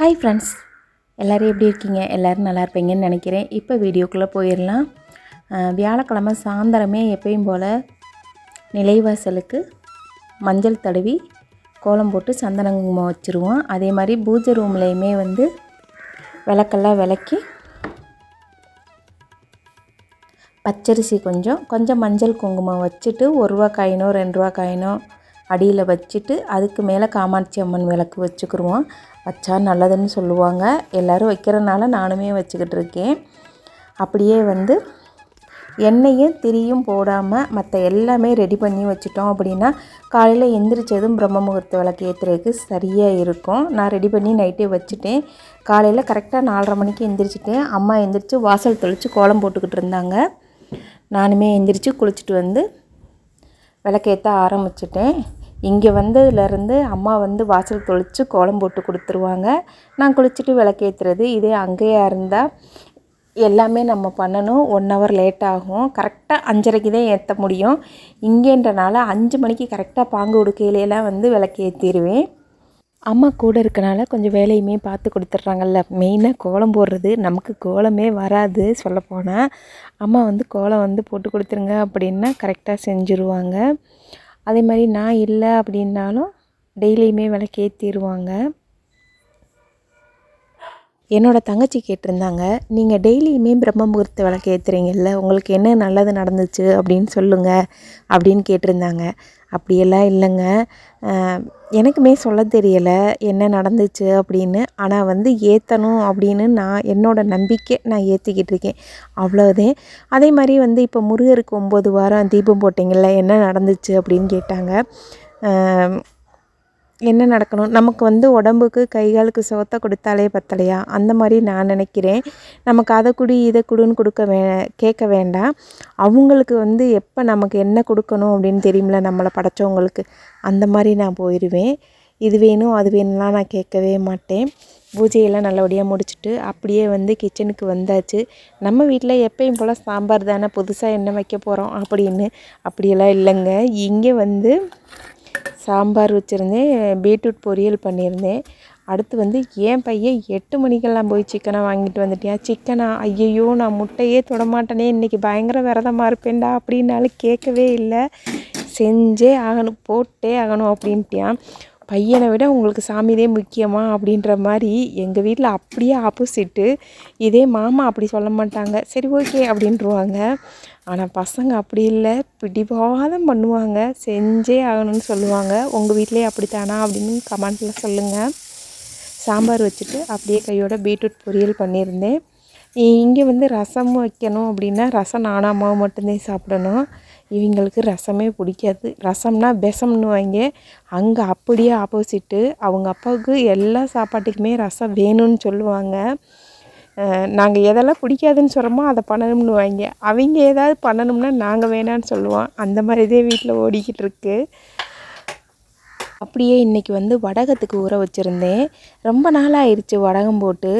Hi friends எல்லோரும் எப்படி இருக்கீங்க? எல்லோரும் நல்லா இருப்பீங்கன்னு நினைக்கிறேன். இப்போ வீடியோக்குள்ளே போயிடலாம். வியாழக்கிழமை சாயந்தரமே எப்பயும் போல் நிலைவாசலுக்கு மஞ்சள் தடவி கோலம் போட்டு சந்தன குங்குமம் வச்சுருவோம். அதே மாதிரி பூஜை ரூம்லேயுமே வந்து விளக்கெல்லாம் விளக்கி பச்சரிசி கொஞ்சம் கொஞ்சம் மஞ்சள் குங்குமம் வச்சுட்டு ஒரு ரூபா காயினோ ரெண்டு ரூபா காயினோ அடியில் வச்சுட்டு அதுக்கு மேலே காமாட்சி அம்மன் விளக்கு வச்சுக்கிருவோம். வச்சா நல்லதுன்னு சொல்லுவாங்க. எல்லோரும் வைக்கிறனால நானுமே வச்சுக்கிட்டு இருக்கேன் அப்படியே வந்து எண்ணெயும் திரியும் போடாமல் மற்ற எல்லாமே ரெடி பண்ணி வச்சுட்டோம் அப்படின்னா காலையில் எந்திரிச்சதும் பிரம்ம முகூர்த்த விளக்கு ஏற்றுறதுக்கு சரியாக இருக்கும். நான் ரெடி பண்ணி நைட்டே வச்சுட்டேன். காலையில் கரெக்டாக நாலரை மணிக்கு எந்திரிச்சிட்டேன். அம்மா எந்திரிச்சு வாசல் தெளித்து கோலம் போட்டுக்கிட்டு இருந்தாங்க. நானுமே எந்திரிச்சு குளிச்சுட்டு வந்து விளக்கேற்ற ஆரம்பிச்சிட்டேன். இங்கே வந்ததுலேருந்து அம்மா வந்து வாசல் தொளித்து கோலம் போட்டு கொடுத்துருவாங்க. நான் குளிச்சுட்டு விளக்கேற்றுறது இதே அங்கேயா இருந்தால் எல்லாமே நம்ம பண்ணணும். ஒன் ஹவர் லேட் ஆகும். கரெக்டாக அஞ்சரைக்கு தான் ஏற்ற முடியும். இங்கேன்றனால அஞ்சு மணிக்கு கரெக்டாக பாங்கு உடுக்கையிலலாம் வந்து விளக்கு ஏற்றிடுவேன் அம்மா கூட இருக்கனால கொஞ்சம் வேலையுமே பார்த்து கொடுத்துட்றாங்கல்ல. மெயினாக கோலம் போடுறது நமக்கு கோலமே வராது சொல்லப்போனால் அம்மா வந்து கோலம் வந்து போட்டு கொடுத்துருங்க அப்படின்னா கரெக்டாக செஞ்சுருவாங்க. அதே மாதிரி நான் இல்லை அப்படின்னாலும் டெய்லியுமே விளக்கு ஏற்றிடுவாங்க என்னோடய தங்கச்சி கேட்டிருந்தாங்க நீங்கள் டெய்லியுமே பிரம்ம முகூர்த்த விளக்கு ஏற்றுறீங்கல்ல உங்களுக்கு என்ன நல்லது நடந்துச்சு? அப்படின்னு சொல்லுங்கள் அப்படின்னு கேட்டிருந்தாங்க. அப்படியெல்லாம் இல்லைங்க. எனக்குமே சொல்ல தெரியலை என்ன நடந்துச்சு அப்படின்னு. ஆனால் வந்து ஏற்றணும் அப்படின்னு நான் என்னோட நம்பிக்கை நான் ஏற்றிக்கிட்டு இருக்கேன். அவ்வளோதான் அதே மாதிரி வந்து இப்போ முருகருக்கு ஒம்பது வாரம் தீபம் போட்டிங்கள்ல என்ன நடந்துச்சு அப்படின்னு கேட்டாங்க. என்ன நடக்கணும்? நமக்கு வந்து உடம்புக்கு கை காலுக்கு சுகத்தை கொடுத்தாலே பத்தலையா? அந்த மாதிரி நான் நினைக்கிறேன். நமக்கு அதை குடி இதை குடுன்னு கொடுக்க வே கேட்க வேண்டாம். அவங்களுக்கு வந்து எப்போ நமக்கு என்ன கொடுக்கணும் அப்படின்னு தெரியுமில நம்மளை படைச்சவங்களுக்கு? அந்த மாதிரி நான் போயிடுவேன் இது வேணும் அது வேணும்லாம் நான் கேட்கவே மாட்டேன். பூஜையெல்லாம் நல்லபடியாக முடிச்சுட்டு அப்படியே வந்து கிச்சனுக்கு வந்தாச்சு. நம்ம வீட்டில் எப்பயும் போல் சாம்பார் தானே புதுசாக என்ன வைக்க போகிறோம் அப்படின்னு அப்படியெல்லாம் இல்லைங்க. இங்கே வந்து சாம்பார் வச்சுருந்தேன் பீட்ரூட் பொரியல் பண்ணியிருந்தேன். அடுத்து வந்து என் பையன் எட்டு மணிக்கெல்லாம் போய் சிக்கனை வாங்கிட்டு வந்துட்டியான் சிக்கனா ஐயையோ நான் முட்டையே தொடமாட்டேனே இன்றைக்கி பயங்கர விரதமாக இருப்பேன்டா அப்படின்னாலும் கேட்கவே இல்லை. செஞ்சே ஆகணும் போட்டே ஆகணும் அப்படின்ட்டியான். பையனை விட உங்களுக்கு சாமிதே முக்கியமா அப்படின்ற மாதிரி எங்கள் வீட்டில் அப்படியே ஆப்போசிட்டு இதே மாமா அப்படி சொல்ல மாட்டாங்க. சரி ஓகே அப்படின்ட்டுருவாங்க ஆனால் பசங்க அப்படி இல்லை. பிடிவாதம் பண்ணுவாங்க. செஞ்சே ஆகணும்னு சொல்லுவாங்க. உங்கள் வீட்லேயே அப்படித்தானா அப்படின்னு கமெண்ட்டில் சொல்லுங்கள் சாம்பார் வச்சுட்டு அப்படியே கையோட பீட்ரூட் பொரியல் பண்ணியிருந்தேன். இங்கே வந்து ரசம் வைக்கணும் அப்படின்னா ரசம் நானும் அம்மாவும் மட்டும்தான் சாப்பிடணும். இவங்களுக்கு ரசமே பிடிக்காது. ரசம்னா பெசம்னுவாங்க அங்கே அப்படியே ஆப்போசிட்டு அவங்க அப்பாவுக்கு எல்லா சாப்பாட்டுக்குமே ரசம் வேணும்னு சொல்லுவாங்க. நாங்கள் எதெல்லாம் பிடிக்காதுன்னு சொல்கிறோமோ அதை பண்ணணும்னு வாங்க. அவங்க ஏதாவது பண்ணணும்னா நாங்கள் வேணான்னு சொல்லுவோம். அந்த மாதிரி தான் வீட்டில் ஓடிக்கிட்டு இருக்கு. அப்படியே இன்றைக்கி வந்து வடகத்துக்கு ஊற வச்சுருந்தேன். ரொம்ப நாள் ஆயிடுச்சு வடகம் போட்டு.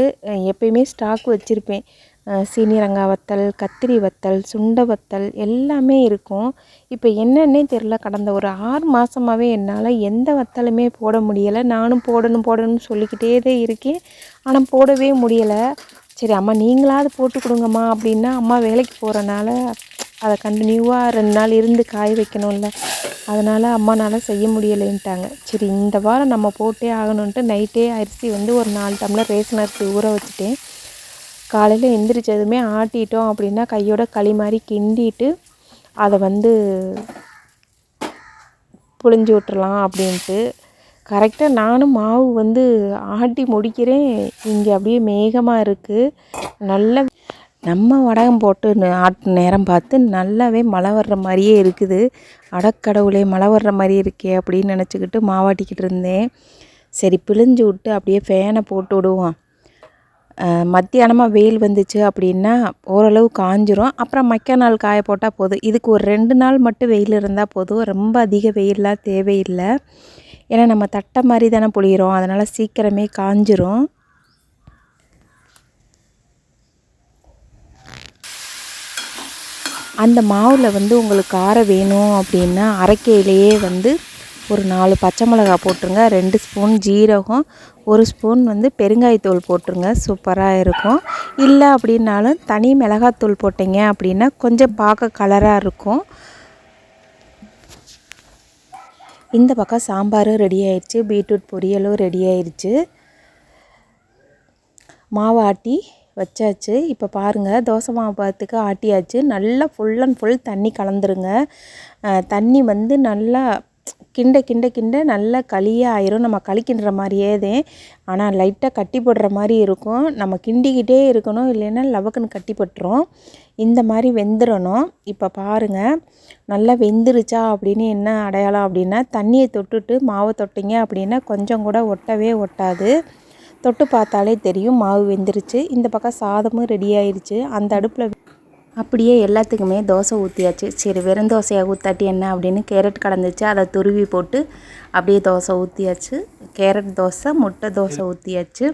எப்பயுமே ஸ்டாக் வச்சுருப்பேன். அஹ் வத்தல் கத்திரி வத்தல் சுண்டை வத்தல் எல்லாமே இருக்கும். இப்போ என்னன்னே தெரில கடந்த ஒரு ஆறு மாதமாகவே என்னால் எந்த வத்தலுமே போட முடியலை. நானும் போடணும் போடணும்னு சொல்லிக்கிட்டே தான் இருக்கேன். ஆனால் போடவே முடியலை. சரி அம்மா நீங்களாவது போட்டு கொடுங்கம்மா அப்படின்னா அம்மா வேலைக்கு போகிறனால அதை கண்டினியூவாக ரெண்டு நாள் இருந்து காய வைக்கணும்ல. அதனால் அம்மானால் செய்ய முடியலைன்ட்டாங்க. சரி இந்த வாரம் நம்ம போட்டே ஆகணுன்ட்டு நைட்டே அரிசி வந்து ஒரு நாலு டம்ளர் ரேஷன் அரிசி ஊற வச்சுட்டேன். காலையில் எந்திரிச்சதுமே ஆட்டிட்டோம் அப்படின்னா கையோட களி மாதிரி கிண்டிட்டு அதை வந்து புழிஞ்சு விட்டுறலாம் அப்படின்ட்டு. கரெக்டாக நானும் மாவு வந்து ஆட்டி முடிக்கிறேன். இங்கே அப்படியே மேகமாக இருக்குது நல்ல நம்ம வடகம் போட்டு ஆட்டு நேரம் பார்த்து நல்லாவே மழை வர்ற மாதிரியே இருக்குது. அடக்கடவுளே மழை வர்ற மாதிரி இருக்கே அப்படின்னு நினச்சிக்கிட்டு மாவாட்டிக்கிட்டு இருந்தேன். சரி பிழிஞ்சு விட்டு அப்படியே ஃபேனை போட்டு விடுவோம். மத்தியானமாக வெயில் வந்துச்சு அப்படின்னா ஓரளவு காஞ்சிரும். அப்புறம் மக்க நாள் காய போட்டால் போதும். இதுக்கு ஒரு ரெண்டு நாள் மட்டும் வெயில் இருந்தால் போதும். ரொம்ப அதிக வெயிலெலாம் தேவையில்லை. ஏன்னா நம்ம தட்டை மாதிரி தானே புளிகிறோம் அதனால் சீக்கிரமே காஞ்சிரும். அந்த மாவில் வந்து உங்களுக்கு காரம் வேணும் அப்படின்னா அரைக்கையிலேயே வந்து ஒரு நாலு பச்சை மிளகா போட்டுருங்க. ரெண்டு ஸ்பூன் ஜீரகம் ஒரு ஸ்பூன் வந்து பெருங்காயத்தூள் போட்டுருங்க. சூப்பராக இருக்கும். இல்லை அப்படின்னாலும் தனி மிளகாத்தூள் போட்டிங்க அப்படின்னா கொஞ்சம் பார்க்க கலராக இருக்கும். இந்த பக்கம் சாம்பாரும் ரெடி ஆயிடுச்சு. பீட்ரூட் பொரியலும் ரெடி ஆயிடுச்சு. மாவு ஆட்டி வச்சாச்சு. இப்போ பாருங்கள் தோசை மாவு பார்த்துக்கு ஆட்டியாச்சு. நல்லா ஃபுல் அண்ட் ஃபுல் தண்ணி கலந்துருங்க. தண்ணி வந்து நல்லா கிண்ட கிண்ட கிண்ட நல்லா களியாக ஆயிரும். நம்ம களிக்கின்ற மாதிரியே தான் ஆனால் லைட்டாக கட்டி போடுற மாதிரி இருக்கும். நம்ம கிண்டிக்கிட்டே இருக்கணும். இல்லைன்னா லவக்குன்னு கட்டி போட்டுரும். இந்த மாதிரி வெந்துடணும் இப்போ பாருங்கள் நல்லா வெந்துருச்சா அப்படின்னு என்ன அடையாளம் அப்படின்னா தண்ணியை தொட்டுட்டு மாவை தொட்டிங்க அப்படின்னா கொஞ்சம் கூட ஒட்டவே ஒட்டாது. தொட்டு பார்த்தாலே தெரியும். மாவு வெந்துருச்சு. இந்த பக்கம் சாதமும் ரெடி ஆயிடுச்சு அந்த அடுப்பில் அப்படியே எல்லாத்துக்குமே தோசை ஊற்றியாச்சு சரி வெறும் தோசையாக ஊற்றாட்டி என்ன அப்படின்னு கேரட் கலந்துச்சு. அதை துருவி போட்டு அப்படியே தோசை ஊற்றியாச்சு கேரட் தோசை முட்டை தோசை ஊற்றியாச்சு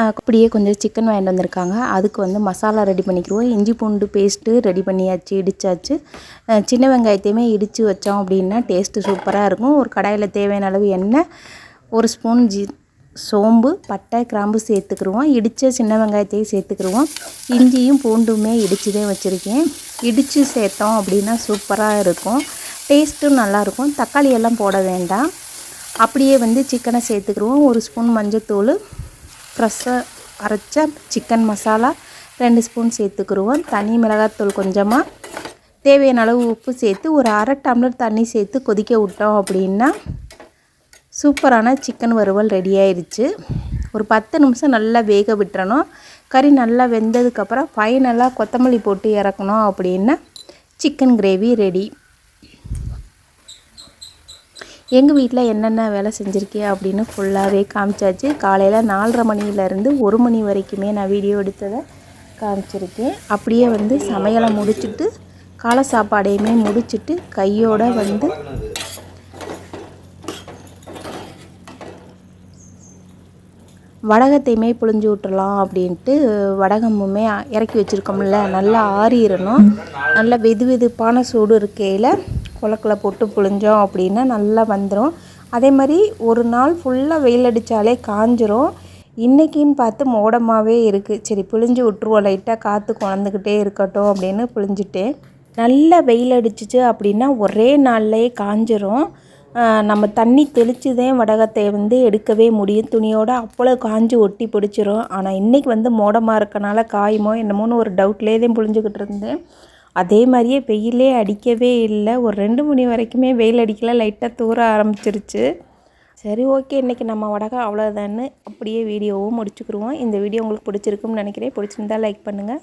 அப்படியே கொஞ்சம் சிக்கன் வாங்கிட்டு வந்திருக்காங்க. அதுக்கு வந்து மசாலா ரெடி பண்ணிக்கிடுவோம் இஞ்சி பூண்டு பேஸ்ட்டு ரெடி பண்ணியாச்சு இடித்தாச்சு சின்ன வெங்காயத்தையுமே இடித்து வச்சோம் அப்படின்னா டேஸ்ட்டு சூப்பராக இருக்கும். ஒரு கடாயில் தேவையான அளவு எண்ணெய் ஒரு ஸ்பூன் ஜி சோம்பு பட்டை கிராம்பு சேர்த்துக்கிடுவோம் இடித்த சின்ன வெங்காயத்தையும் சேர்த்துக்கிடுவோம் இஞ்சியும் பூண்டுமே இடித்து தான் வச்சுருக்கேன். இடித்து சேர்த்தோம் அப்படின்னா சூப்பராக இருக்கும். டேஸ்ட்டும் நல்லாயிருக்கும். தக்காளி எல்லாம் போட வேண்டாம். அப்படியே வந்து சிக்கனை சேர்த்துக்கிடுவோம் ஒரு ஸ்பூன் மஞ்சத்தூள் ஃப்ரெஷ்ஷாக அரைச்ச சிக்கன் மசாலா ரெண்டு ஸ்பூன் சேர்த்துக்கிடுவோம் தனி மிளகாத்தூள் கொஞ்சமாக தேவையான அளவு உப்பு சேர்த்து ஒரு அரை டம்ளர் தண்ணி சேர்த்து கொதிக்க விட்டோம் அப்படின்னா சூப்பரான சிக்கன் வறுவல் ரெடி ஆயிடுச்சு ஒரு பத்து நிமிஷம் நல்லா வேக விட்டுறணும். கறி நல்லா வெந்ததுக்கப்புறம் ஃபைனலாக கொத்தமல்லி போட்டு இறக்கணும் அப்படின்னா சிக்கன் கிரேவி ரெடி. எங்கள் வீட்டில் என்னென்ன வேலை செஞ்சுருக்கேன் அப்படின்னு ஃபுல்லாகவே காமிச்சாச்சு. காலையில் நாலரை மணியிலேருந்து ஒரு மணி வரைக்குமே நான் வீடியோ எடுத்ததை காமிச்சிருக்கேன். அப்படியே வந்து சமையலை முடிச்சுட்டு காலை சாப்பாடையுமே முடிச்சுட்டு கையோடு வந்து வடகத்தையுமே புழிஞ்சு விட்டுறலாம் அப்படின்ட்டு வடகமுமே இறக்கி வச்சுருக்கோம்ல நல்லா ஆறிடணும். நல்லா வெது வெதுப்பான சூடு இருக்கையில் குளக்கில் போட்டு புழிஞ்சோம் அப்படின்னா நல்லா வந்துடும் அதே மாதிரி ஒரு நாள் ஃபுல்லாக வெயில் அடித்தாலே காஞ்சிரும். இன்றைக்கின்னு பார்த்து மோடமாகவே இருக்குது சரி புழிஞ்சு விட்ருவோம் லைட்டாக காற்று குழந்துக்கிட்டே இருக்கட்டும் அப்படின்னு புழிஞ்சிட்டேன் நல்லா வெயில் அடிச்சிச்சு அப்படின்னா ஒரே நாள்லேயே காஞ்சிரும். நம்ம தண்ணி தெளித்து தான் வடகத்தை வந்து எடுக்கவே முடியும். துணியோடு அப்பளோ காஞ்சி ஒட்டி பிடிச்சிரும். ஆனால் இன்றைக்கி வந்து மோடமாக இருக்கனால காயுமோ என்னமோன்னு ஒரு டவுட்லேயே தான் புழிஞ்சிக்கிட்டு இருந்தேன். அதே மாதிரியே வெயிலே அடிக்கவே இல்லை. ஒரு ரெண்டு மணி வரைக்குமே வெயில் அடிக்கல. லைட்டாக தூர ஆரம்பிச்சிருச்சு. சரி ஓகே. இன்றைக்கி நம்ம வடகம் அவ்வளோதான்னு அப்படியே வீடியோவும் முடிச்சுக்கிடுவோம் இந்த வீடியோ உங்களுக்கு பிடிச்சிருக்குன்னு நினைக்கிறேன். பிடிச்சிருந்தா லைக் பண்ணுங்கள்